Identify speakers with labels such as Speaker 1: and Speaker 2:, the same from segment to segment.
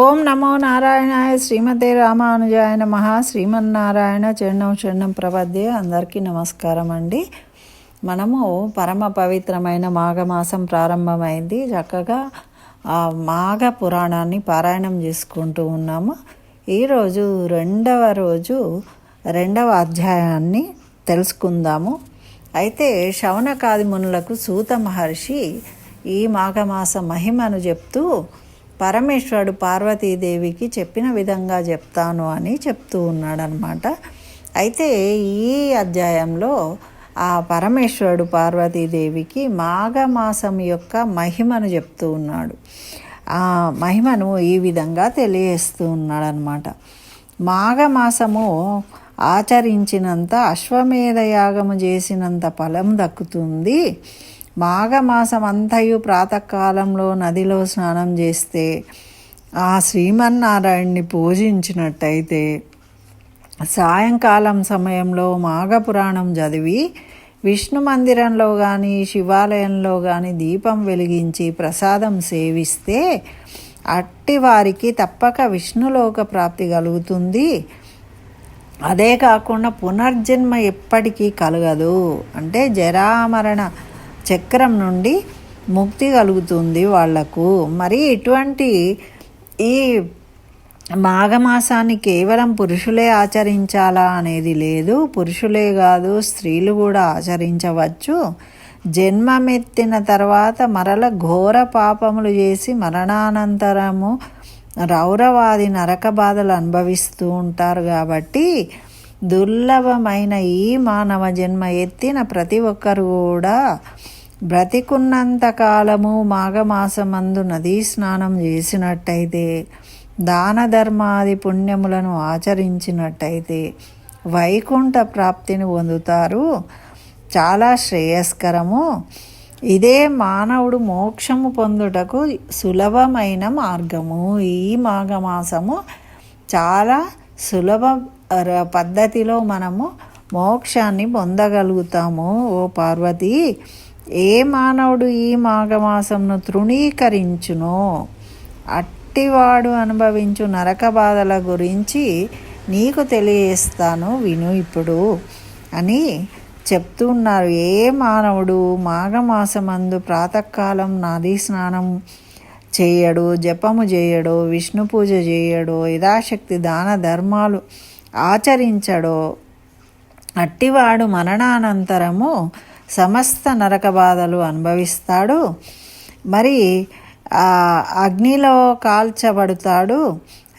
Speaker 1: ఓం నమో నారాయణాయ శ్రీమతే రామానుజాయ నమ. శ్రీమన్నారాయణ చరణం చరణం ప్రపద్యే అందరికీ నమస్కారం అండి. మనము పరమ పవిత్రమైన మాఘమాసం ప్రారంభమైంది. చక్కగా ఆ మాఘ పురాణాన్ని పారాయణం చేసుకుంటూ ఉన్నాము. ఈరోజు రెండవ రోజు రెండవ అధ్యాయాన్ని తెలుసుకుందాము. అయితే శవనకాది మునులకు సూత మహర్షి ఈ మాఘమాస మహిమను చెప్తూ పరమేశ్వరుడు పార్వతీదేవికి చెప్పిన విధంగా చెప్తాను అని చెప్తూ ఉన్నాడనమాట. అయితే ఈ అధ్యాయంలో ఆ పరమేశ్వరుడు పార్వతీదేవికి మాఘమాసం యొక్క మహిమను చెప్తూ ఉన్నాడు. ఆ మహిమను ఈ విధంగా తెలియజేస్తూ ఉన్నాడనమాట. మాఘమాసము ఆచరించినంత అశ్వమేధ యాగము చేసినంత ఫలం దక్కుతుంది. మాఘమాసం అంతయు ప్రాతకాలంలో నదిలో స్నానం చేస్తే ఆ శ్రీమన్నారాయణ్ణి పూజించినట్టయితే సాయంకాలం సమయంలో మాఘపురాణం చదివి విష్ణు మందిరంలో కానీ శివాలయంలో కానీ దీపం వెలిగించి ప్రసాదం సేవిస్తే అట్టి వారికి తప్పక విష్ణులోక ప్రాప్తి కలుగుతుంది. అదే కాకుండా పునర్జన్మ ఎప్పటికీ కలగదు. అంటే జరామరణ చక్రం నుండి ముక్తి కలుగుతుంది వాళ్ళకు. మరి ఇటువంటి ఈ మాఘమాసాన్ని కేవలం పురుషులే ఆచరించాలా అనేది లేదు. పురుషులే కాదు స్త్రీలు కూడా ఆచరించవచ్చు. జన్మమెత్తిన తర్వాత మరల ఘోర పాపములు చేసి మరణానంతరము రౌరవాది నరక బాధలు అనుభవిస్తూ ఉంటారు కాబట్టి దుర్లభమైన ఈ మానవ జన్మ ఎత్తిన ప్రతి ఒక్కరు కూడా బ్రతికున్నంత కాలము మాఘమాసమందు నదీ స్నానం చేసినట్టయితే దాన ధర్మాది పుణ్యములను ఆచరించినట్టయితే వైకుంఠ ప్రాప్తిని పొందుతారు. చాలా శ్రేయస్కరము. ఇదే మానవుడు మోక్షము పొందుటకు సులభమైన మార్గము. ఈ మాఘమాసము చాలా సులభ పద్ధతిలో మనము మోక్షాన్ని పొందగలుగుతాము. ఓ పార్వతి ఏ మానవుడు ఈ మాఘమాసంను తృణీకరించునో అట్టివాడు అనుభవించు నరక బాధల గురించి నీకు తెలియజేస్తాను విను ఇప్పుడు అని చెప్తున్నారు ఏ మానవుడు మాఘమాసమందు ప్రాతకాలం నాది స్నానం చేయడు జపము చేయడు విష్ణు పూజ చేయడు యథాశక్తి దాన ధర్మాలు ఆచరించడో అట్టివాడు మరణానంతరము సమస్త నరక బాధలు అనుభవిస్తాడు. మరి అగ్నిలో కాల్చబడతాడు.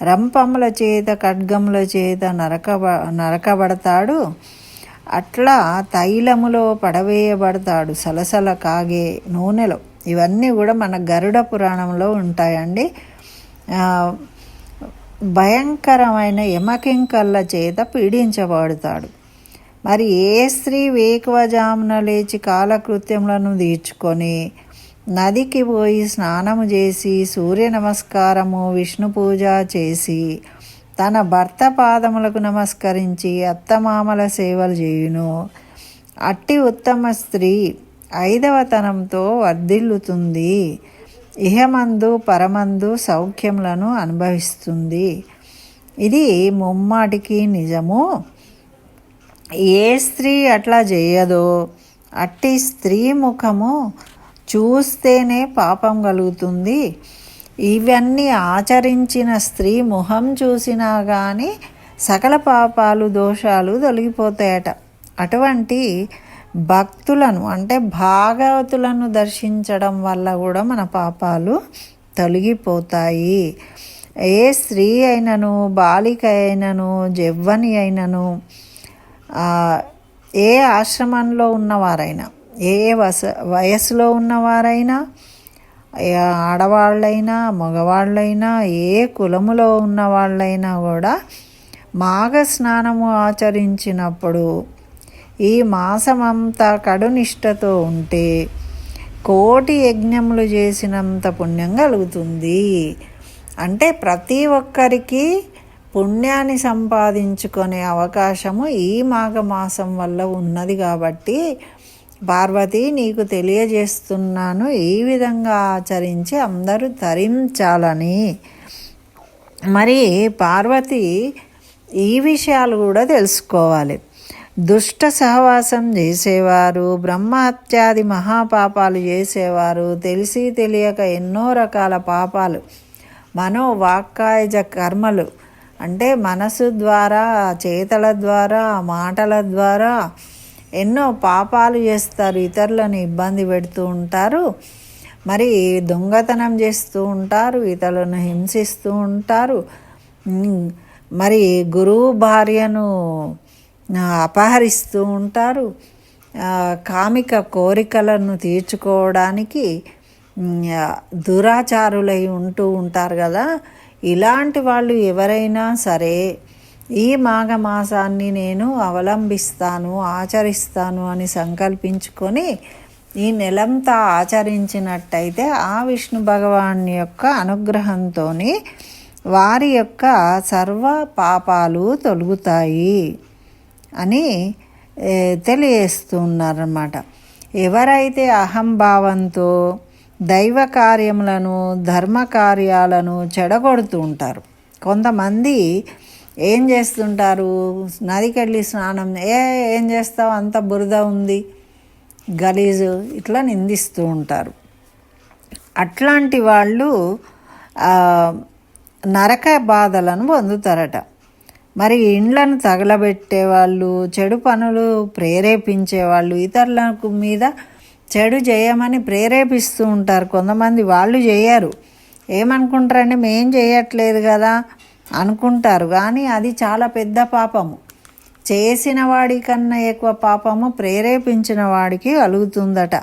Speaker 1: రంపముల చేత ఖడ్గముల చేత నరక నరకబడతాడు. అట్లా తైలములో పడవేయబడతాడు సలసల కాగే నూనెలో. ఇవన్నీ కూడా మన గరుడ పురాణంలో ఉంటాయండి. భయంకరమైన యమకింకల్ల చేత పీడించబడతాడు. మరి ఏ స్త్రీ వేకువజామున లేచి కాలకృత్యములను తీర్చుకొని నదికి పోయి స్నానము చేసి సూర్య నమస్కారము విష్ణు పూజ చేసి తన భర్త పాదములకు నమస్కరించి అత్తమామల సేవలు చేయును. అట్టి ఉత్తమ స్త్రీ ఐదవతనంతో వర్ధిల్లుతుంది. ఇహమందు పరమందు సౌఖ్యములను అనుభవిస్తుంది. ఇది ముమ్మాటికి నిజము. ఏ స్త్రీ అట్లా చేయదో అట్టి స్త్రీ ముఖము చూస్తేనే పాపం కలుగుతుంది. ఇవన్నీ ఆచరించిన స్త్రీ ముఖం చూసినా కానీ సకల పాపాలు దోషాలు తొలగిపోతాయట. అటువంటి భక్తులను అంటే భాగవతులను దర్శించడం వల్ల కూడా మన పాపాలు తొలగిపోతాయి. ఏ స్త్రీ అయినను బాలిక అయినను జవ్వని అయినను ఏ ఆశ్రమంలో ఉన్నవారైనా ఏ వస వయసులో ఉన్నవారైనా ఆడవాళ్ళైనా మగవాళ్ళైనా ఏ కులములో ఉన్న వాళ్ళైనా కూడా మాఘ స్నానము ఆచరించినప్పుడు ఈ మాసమంతా కడునిష్టతో ఉంటే కోటి యజ్ఞములు చేసినంత పుణ్యం కలుగుతుంది. అంటే ప్రతి ఒక్కరికి పుణ్యాన్ని సంపాదించుకునే అవకాశము ఈ మాఘమాసం వల్ల ఉన్నది కాబట్టి పార్వతి నీకు తెలియజేస్తున్నాను. ఈ విధంగా ఆచరించి అందరూ తరించాలని. మరి పార్వతి ఈ విషయాలు కూడా తెలుసుకోవాలి. దుష్ట సహవాసం చేసేవారు బ్రహ్మహత్యాది మహాపాపాలు చేసేవారు తెలిసి తెలియక ఎన్నో రకాల పాపాలు మనో వాక్కాయజ కర్మలు అంటే మనసు ద్వారా చేతల ద్వారా మాటల ద్వారా ఎన్నో పాపాలు చేస్తారు ఇతరులను ఇబ్బంది పెడుతూ ఉంటారు. మరి దొంగతనం చేస్తూ ఉంటారు ఇతరులను హింసిస్తూ ఉంటారు. మరి గురువు భార్యను అపహరిస్తూ ఉంటారు. కామిక కోరికలను తీర్చుకోవడానికి దురాచారులై ఉంటూ ఉంటారు కదా. ఇలాంటి వాళ్ళు ఎవరైనా సరే ఈ మాఘమాసాన్ని నేను అవలంబిస్తాను ఆచరిస్తాను అని సంకల్పించుకొని ఈ నెలంతా ఆచరించినట్టయితే ఆ విష్ణు భగవాన్ యొక్క అనుగ్రహంతో వారి యొక్క సర్వ పాపాలు తొలుగుతాయి అని తెలియజేస్తున్నారన్నమాట ఎవరైతే అహంభావంతో దైవ కార్యములను ధర్మ కార్యాలను చెడగొడుతూ ఉంటారు. కొంతమంది ఏం చేస్తుంటారు? నదికెళ్ళి స్నానం ఏ ఏం చేస్తావు? అంత బురద ఉంది. గలీజు ఇట్లా నిందిస్తూ ఉంటారు. అట్లాంటి వాళ్ళు నరక బాధలను పొందుతారట. మరి ఇండ్లను తగలబెట్టే వాళ్ళు చెడు పనులు ప్రేరేపించే వాళ్ళు ఇతరులకు మీద చెడు చేయమని ప్రేరేపిస్తూ ఉంటారు. కొంతమంది వాళ్ళు చేయరు. ఏమనుకుంటారండి మేం చేయట్లేదు కదా అనుకుంటారు. కానీ అది చాలా పెద్ద పాపము. చేసిన వాడి కన్నా ఎక్కువ పాపము ప్రేరేపించిన వాడికి కలుగుతుందట.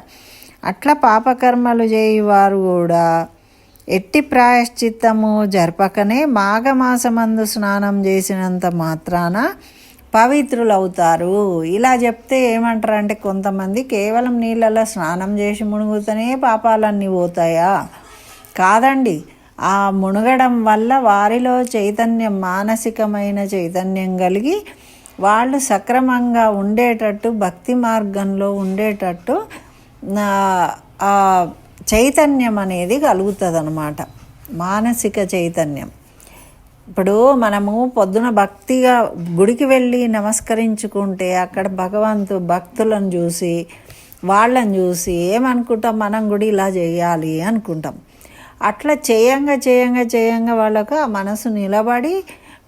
Speaker 1: అట్లా పాపకర్మలు చేయవారు కూడా ఎట్టి ప్రాయశ్చిత్తము జరపకనే మాఘమాసమందు స్నానం చేసినంత మాత్రాన పవిత్రులు అవుతారు ఇలా చెప్తే ఏమంటారు అంటే కొంతమంది కేవలం నీళ్ళలో స్నానం చేసి మునుగుతూనే పాపాలన్నీ పోతాయా? కాదండి. ఆ మునగడం వల్ల వారిలో చైతన్యం మానసికమైన చైతన్యం కలిగి వాళ్ళు సక్రమంగా ఉండేటట్టు భక్తి మార్గంలో ఉండేటట్టు చైతన్యం అనేది కలుగుతుంది అనమాట మానసిక చైతన్యం. ఇప్పుడు మనము పొద్దున భక్తిగా గుడికి వెళ్ళి నమస్కరించుకుంటే అక్కడ భగవంతు భక్తులను చూసి వాళ్ళని చూసి ఏమనుకుంటాం? మనం గుడి ఇలా చేయాలి అనుకుంటాం. అట్లా చేయంగా చేయంగా చేయంగా వాళ్ళకు ఆ మనసు నిలబడి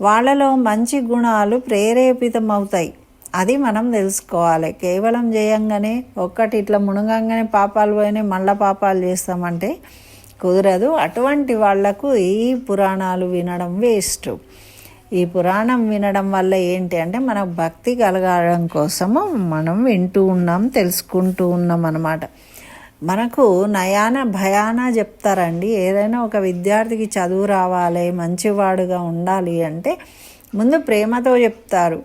Speaker 1: వాళ్ళలో మంచి గుణాలు ప్రేరేపితం అవుతాయి అది మనం తెలుసుకోవాలి. కేవలం చేయంగానే ఒక్కటి ఇట్లా మునగంగానే పాపాలు పోయినాయి మళ్ళా పాపాలు చేస్తామంటే కుదరదు. అటువంటి వాళ్ళకు ఈ పురాణాలు వినడం వేస్ట్. ఈ పురాణం వినడం వల్ల ఏంటి అంటే మనకు భక్తి కలగడం కోసము మనం వింటూ ఉన్నాం తెలుసుకుంటూ ఉన్నాం అన్నమాట. మనకు నయాన భయాన చెప్తారండి. ఏదైనా ఒక విద్యార్థికి చదువు రావాలి మంచివాడుగా ఉండాలి అంటే ముందు ప్రేమతో చెప్తారు.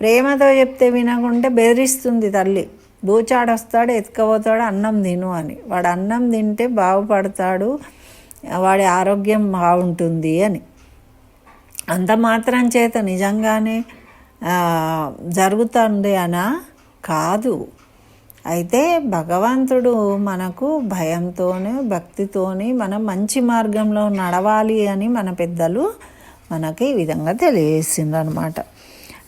Speaker 1: ప్రేమతో చెప్తే వినకుంటే బెదిరిస్తుంది తల్లి. బూచాడొస్తాడు ఎత్తుకపోతాడు అన్నం తిను అని. వాడు అన్నం తింటే బాగుపడతాడు వాడి ఆరోగ్యం బాగుంటుంది అని. అంత మాత్రం చేత నిజంగానే జరుగుతుంది అనా? కాదు. అయితే భగవంతుడు మనకు భయంతోనే భక్తితోనే మనం మంచి మార్గంలో నడవాలి అని మన పెద్దలు మనకి ఈ విధంగా తెలియజేసిండ్రు అనమాట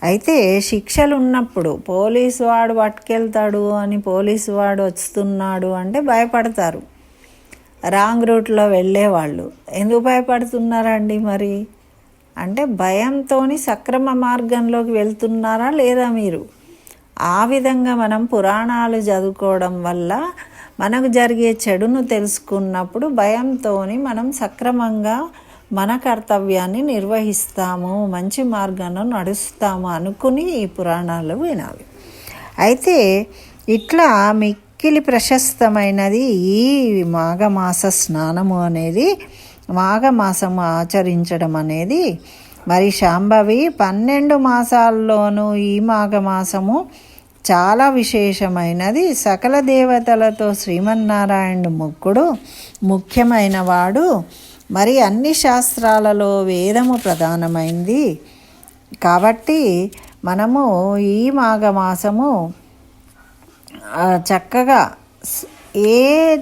Speaker 1: అయితే శిక్షలు ఉన్నప్పుడు పోలీసు వాడు పట్టుకెళ్తాడు అని పోలీసు వాడు వస్తున్నాడు అంటే భయపడతారు. రాంగ్ రూట్లో వెళ్ళేవాళ్ళు. ఎందుకు భయపడుతున్నారండి మరి? అంటే భయంతో సక్రమ మార్గంలోకి వెళ్తున్నారా లేదా మీరు? ఆ విధంగా మనం పురాణాలు చదువుకోవడం వల్ల మనకు జరిగే చెడును తెలుసుకున్నప్పుడు భయంతో మనం సక్రమంగా మన కర్తవ్యాన్ని నిర్వహిస్తాము మంచి మార్గాన్ని నడుస్తాము అనుకుని ఈ పురాణాలు వినాలి. అయితే ఇట్లా మిక్కిలి ప్రశస్తమైనది ఈ మాఘమాస స్నానము అనేది మాఘమాసము ఆచరించడం అనేది మరి శాంభవి పన్నెండు మాసాల్లోనూ ఈ మాఘమాసము చాలా విశేషమైనది. సకల దేవతలతో శ్రీమన్నారాయణుడు ముక్కుడు ముఖ్యమైన వాడు. మరి అన్ని శాస్త్రాలలో వేదము ప్రధానమైంది. కాబట్టి మనము ఈ మాఘమాసము చక్కగా ఏ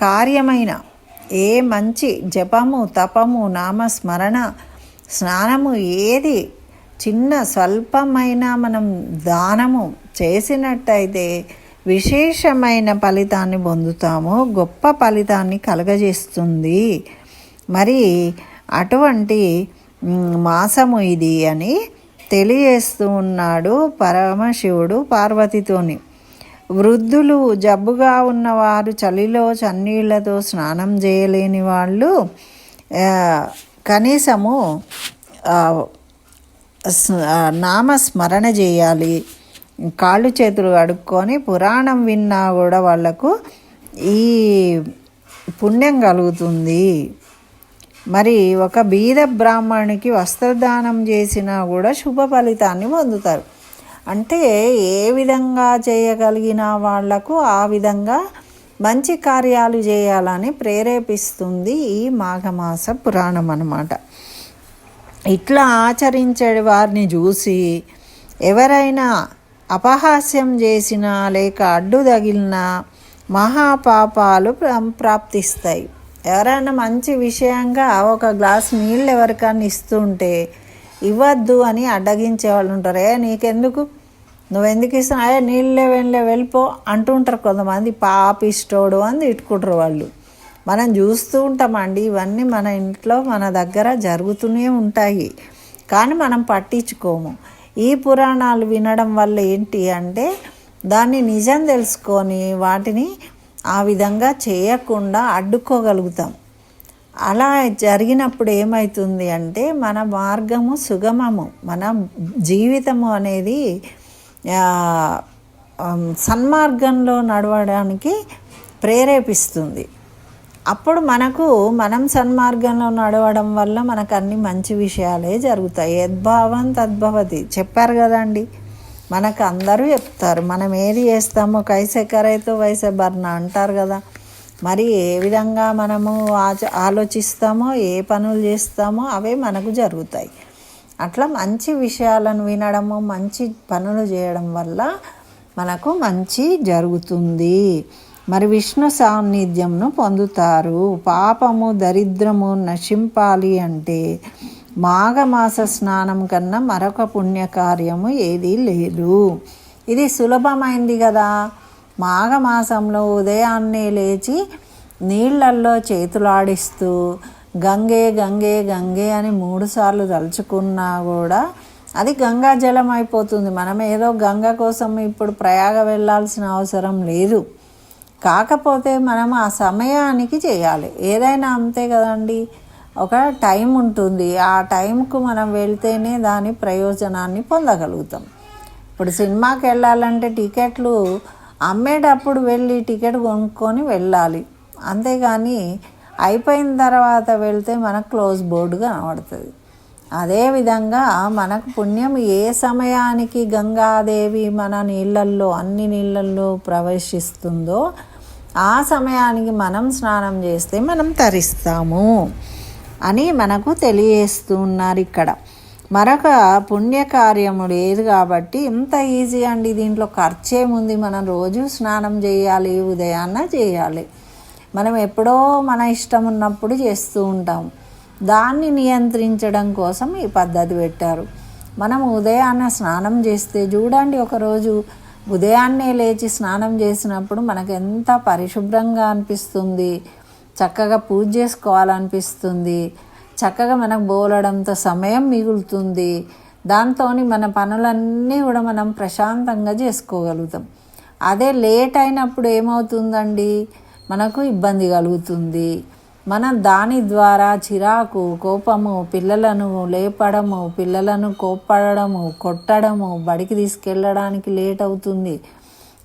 Speaker 1: కార్యమైన ఏ మంచి జపము తపము నామస్మరణ స్నానము ఏది చిన్న స్వల్పమైన మనం దానము చేసినట్టయితే విశేషమైన ఫలితాన్ని పొందుతాము గొప్ప ఫలితాన్ని కలగజేస్తుంది. మరి అటువంటి మాసము ఇది అని తెలియజేస్తూ ఉన్నాడు పరమశివుడు పార్వతితోని. వృద్ధులు జబ్బుగా ఉన్నవారు చలిలో చన్నీళ్ళతో స్నానం చేయలేని వాళ్ళు కనీసము నామస్మరణ చేయాలి. కాళ్ళు చేతులు కడుక్కొని పురాణం విన్నా కూడా వాళ్ళకు ఈ పుణ్యం కలుగుతుంది. మరి ఒక బీద బ్రాహ్మణునికి వస్త్రదానం చేసినా కూడా శుభ ఫలితాన్ని పొందుతారు. అంటే ఏ విధంగా చేయగలిగిన వాళ్ళకు ఆ విధంగా మంచి కార్యాలు చేయాలని ప్రేరేపిస్తుంది ఈ మాఘమాస పురాణం అన్నమాట. ఇట్లా ఆచరించే వారిని చూసి ఎవరైనా అపహాస్యం చేసినా లేక అడ్డు తగిలినా మహాపాపాలు ప్రాప్తిస్తాయి. ఎవరైనా మంచి విషయంగా ఒక గ్లాస్ నీళ్ళు ఎవరికైనా ఇస్తుంటే ఇవ్వద్దు అని అడ్డగించే వాళ్ళు ఉంటారు. ఏ నీకెందుకు? నువ్వెందుకు ఇస్తున్నావు? అయ్యా నీళ్ళే వెళ్ళే వెళ్ళిపో అంటుంటారు కొంతమంది పాపిష్టోడు అని తిట్టుకుంటారు వాళ్ళు. మనం చూస్తూ ఉంటామండి ఇవన్నీ మన ఇంట్లో మన దగ్గర జరుగుతూనే ఉంటాయి. కానీ మనం పట్టించుకోము. ఈ పురాణాలు వినడం వల్ల ఏంటి అంటే దాన్ని నిజం తెలుసుకొని వాటిని ఆ విధంగా చేయకుండా అడ్డుకోగలుగుతాం. అలా జరిగినప్పుడు ఏమవుతుంది అంటే మన మార్గము సుగమము మన జీవితము అనేది సన్మార్గంలో నడవడానికి ప్రేరేపిస్తుంది. అప్పుడు మనకు మనం సన్మార్గంలో నడవడం వల్ల మనకు అన్ని మంచి విషయాలే జరుగుతాయి. యద్భావం తద్భవతి. చెప్పారు కదండి. మనకు అందరూ చెప్తారు మనం ఏది చేస్తామో కైసే కరైతో వైసే బర్ణ అంటారు కదా. మరి ఏ విధంగా మనము ఆచ ఆలోచిస్తామో ఏ పనులు చేస్తామో అవే మనకు జరుగుతాయి. అట్లా మంచి విషయాలను వినడము మంచి పనులు చేయడం వల్ల మనకు మంచి జరుగుతుంది. మరి విష్ణు సాన్నిధ్యంను పొందుతారు. పాపము దరిద్రము నశింపాలి అంటే మాఘమాస స్నానం కన్నా మరొక పుణ్యకార్యము ఏదీ లేదు. ఇది సులభమైంది కదా మాఘమాసంలో ఉదయాన్నే లేచి నీళ్ళల్లో చేతులాడిస్తూ గంగే గంగే గంగే అని మూడుసార్లు తలుచుకున్నా కూడా అది గంగా జలం అయిపోతుంది. మనం ఏదో గంగ కోసం ఇప్పుడు ప్రయాగ వెళ్ళాల్సిన అవసరం లేదు. కాకపోతే మనం ఆ సమయానికి చేయాలి. ఏదైనా అంతే కదండి. ఒక టైం ఉంటుంది. ఆ టైంకు మనం వెళ్తేనే దాని ప్రయోజనాన్ని పొందగలుగుతాం. ఇప్పుడు సినిమాకి వెళ్ళాలంటే టికెట్లు అమ్మేటప్పుడు వెళ్ళి టికెట్ కొనుక్కొని వెళ్ళాలి. అంతేగాని అయిపోయిన తర్వాత వెళ్తే మనకు క్లోజ్ బోర్డు కనబడుతుంది. అదేవిధంగా మనకు పుణ్యం ఏ సమయానికి గంగాదేవి మన నీళ్ళల్లో అన్ని నీళ్ళల్లో ప్రవేశిస్తుందో ఆ సమయానికి మనం స్నానం చేస్తే మనం తరిస్తాము. అని మనకు తెలియజేస్తున్నారు ఇక్కడ. మరొక పుణ్యకార్యము లేదు కాబట్టి ఇంత ఈజీ అండి దీంట్లో ఖర్చేముంది మనం రోజు స్నానం చేయాలి ఉదయాన్న చేయాలి. మనం ఎప్పుడో మన ఇష్టం ఉన్నప్పుడు చేస్తూ ఉంటాం. దాన్ని నియంత్రించడం కోసం ఈ పద్ధతి పెట్టారు. మనం ఉదయాన్న స్నానం చేస్తే చూడండి ఒకరోజు ఉదయాన్నే లేచి స్నానం చేసినప్పుడు మనకు ఎంత పరిశుభ్రంగా అనిపిస్తుంది. చక్కగా పూజ చేసుకోవాలనిపిస్తుంది. చక్కగా మనకు బోలడంత సమయం మిగులుతుంది. దాంతో మన పనులన్నీ కూడా మనం ప్రశాంతంగా చేసుకోగలుగుతాం. అదే లేట్ అయినప్పుడు ఏమవుతుందండి? మనకు ఇబ్బంది కలుగుతుంది. మనం దాని ద్వారా చిరాకు కోపము పిల్లలను లేపడము పిల్లలను కోప్పడము కొట్టడము బడికి తీసుకెళ్ళడానికి లేట్ అవుతుంది.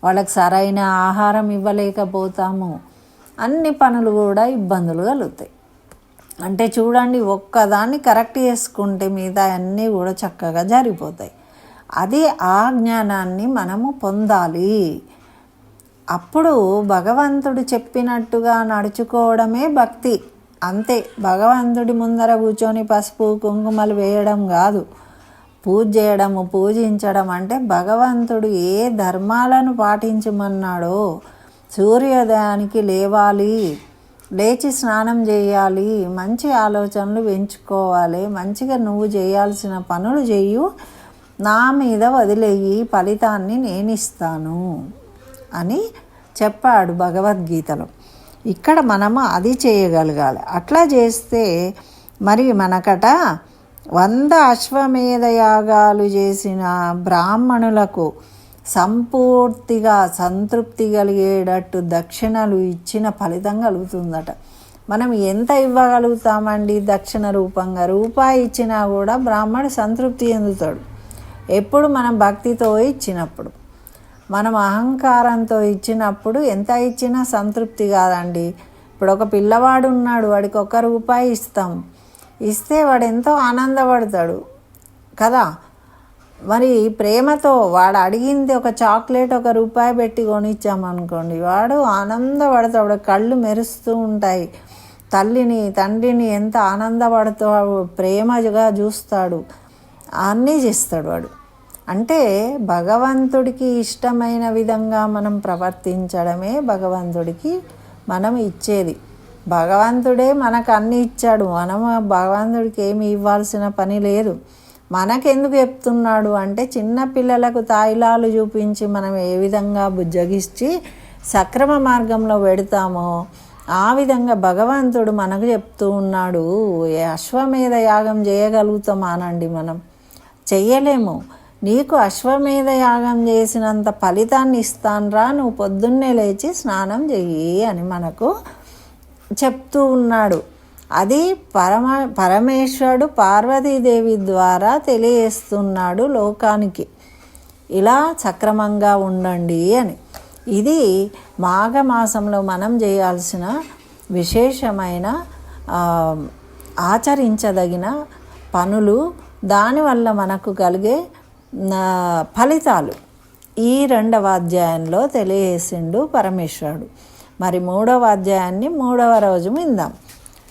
Speaker 1: వాళ్ళకి సరైన ఆహారం ఇవ్వలేకపోతాము. అన్ని పనులు కూడా ఇబ్బందులు కలుగుతాయి. అంటే చూడండి ఒక్కదాన్ని కరెక్ట్ చేసుకుంటే మిగతా అన్నీ కూడా చక్కగా జరిగిపోతాయి. అది ఆ జ్ఞానాన్ని మనము పొందాలి. అప్పుడు భగవంతుడు చెప్పినట్టుగా నడుచుకోవడమే భక్తి. అంతే భగవంతుడి ముందర కూర్చొని పసుపు కుంకుమలు వేయడం కాదు. పూజ చేయడము పూజించడం అంటే భగవంతుడు ఏ ధర్మాలను పాటించమన్నాడో సూర్యోదయానికి లేవాలి. లేచి స్నానం చేయాలి. మంచి ఆలోచనలు పెంచుకోవాలి మంచిగా నువ్వు చేయాల్సిన పనులు చెయ్యు. నా మీద వదిలేయి. ఫలితాన్ని నేను ఇస్తాను అని చెప్పాడు భగవద్గీతలో. ఇక్కడ మనము అది చేయగలగాలి. అట్లా చేస్తే మరి మనకట వంద అశ్వమేధ యాగాలు చేసిన బ్రాహ్మణులకు సంపూర్తిగా సంతృప్తి కలిగేటట్టు దక్షిణలు ఇచ్చిన ఫలితం కలుగుతుందట. మనం ఎంత ఇవ్వగలుగుతామండి దక్షిణ రూపంగా? రూపాయి ఇచ్చినా కూడా బ్రాహ్మణుడు సంతృప్తి చెందుతాడు. ఎప్పుడు మనం భక్తితో ఇచ్చినప్పుడు? మనం అహంకారంతో ఇచ్చినప్పుడు ఎంత ఇచ్చినా సంతృప్తి కాదండి. ఇప్పుడు ఒక పిల్లవాడు ఉన్నాడు వాడికి ఒక రూపాయి ఇస్తాం. ఇస్తే వాడు ఎంతో ఆనందపడతాడు. కదా? మరి ప్రేమతో వాడు అడిగింది ఒక చాక్లెట్ ఒక రూపాయి పెట్టి కొనిచ్చామనుకోండి వాడు ఆనందపడతాడు. కళ్ళు మెరుస్తూ ఉంటాయి. తల్లిని తండ్రిని ఎంత ఆనందపడుతూ ప్రేమగా చూస్తాడు. అన్నీ చేస్తాడు వాడు. అంటే భగవంతుడికి ఇష్టమైన విధంగా మనం ప్రవర్తించడమే భగవంతుడికి మనం ఇచ్చేది. భగవంతుడే మనకు అన్ని ఇచ్చాడు. మనం భగవంతుడికి ఏమి ఇవ్వాల్సిన పని లేదు. మనకెందుకు చెప్తున్నాడు అంటే చిన్న పిల్లలకు తాయిలాలు చూపించి మనం ఏ విధంగా బుజ్జగిచ్చి సక్రమ మార్గంలో పెడతామో ఆ విధంగా భగవంతుడు మనకు చెప్తూ ఉన్నాడు అశ్వమేధ యాగం చేయగలుగుతామానండి మనం. చెయ్యలేము. నీకు అశ్వమేధ యాగం చేసినంత ఫలితాన్ని ఇస్తానరా. నువ్వు పొద్దున్నే లేచి స్నానం చెయ్యి అని మనకు చెప్తూ ఉన్నాడు. అది పరమ పరమేశ్వరుడు పార్వతీదేవి ద్వారా తెలియజేస్తున్నాడు లోకానికి. ఇలా సక్రమంగా ఉండండి అని. ఇది మాఘమాసంలో మనం చేయాల్సిన విశేషమైన ఆచరించదగిన పనులు. దానివల్ల మనకు కలిగే ఫలితాలు. ఈ రెండవ అధ్యాయంలో తెలియజేసిండు పరమేశ్వరుడు. మరి మూడవ అధ్యాయాన్ని మూడవ రోజు విందాం.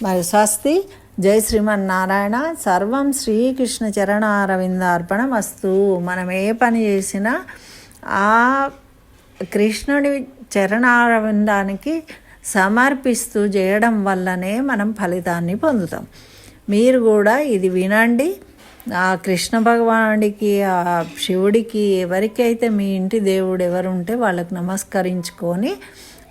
Speaker 1: మరి స్వస్తి. జై శ్రీమన్నారాయణ. సర్వం శ్రీకృష్ణ చరణారవిందార్పణ వస్తు మనం ఏ పని చేసినా ఆ కృష్ణుడి చరణారవిందానికి సమర్పిస్తూ చేయడం వల్లనే మనం ఫలితాన్ని పొందుతాం. మీరు కూడా ఇది వినండి. ఆ కృష్ణ భగవానుడికి ఆ శివుడికి ఎవరికైతే మీ ఇంటి దేవుడు ఎవరుంటే వాళ్ళకు నమస్కరించుకొని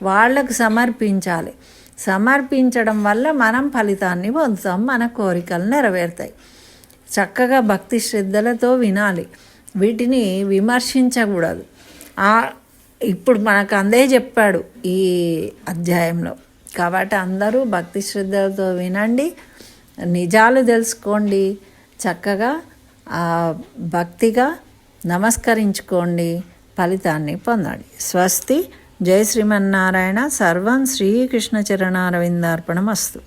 Speaker 1: వాళ్ళకు సమర్పించాలి. సమర్పించడం వల్ల మనం ఫలితాన్ని పొందుతాం మన కోరికలు నెరవేరుతాయి. చక్కగా భక్తి శ్రద్ధలతో వినాలి. వీటిని విమర్శించకూడదు. ఇప్పుడు మనకు అందే చెప్పాడు ఈ అధ్యాయంలో. కాబట్టి అందరూ భక్తి శ్రద్ధలతో వినండి. నిజాలు తెలుసుకోండి. చక్కగా భక్తిగా నమస్కరించుకోండి. ఫలితాన్ని పొందండి. స్వస్తి జై శ్రీమన్నారాయణ. సర్వం శ్రీకృష్ణ చరణారవిందార్పణం అస్తు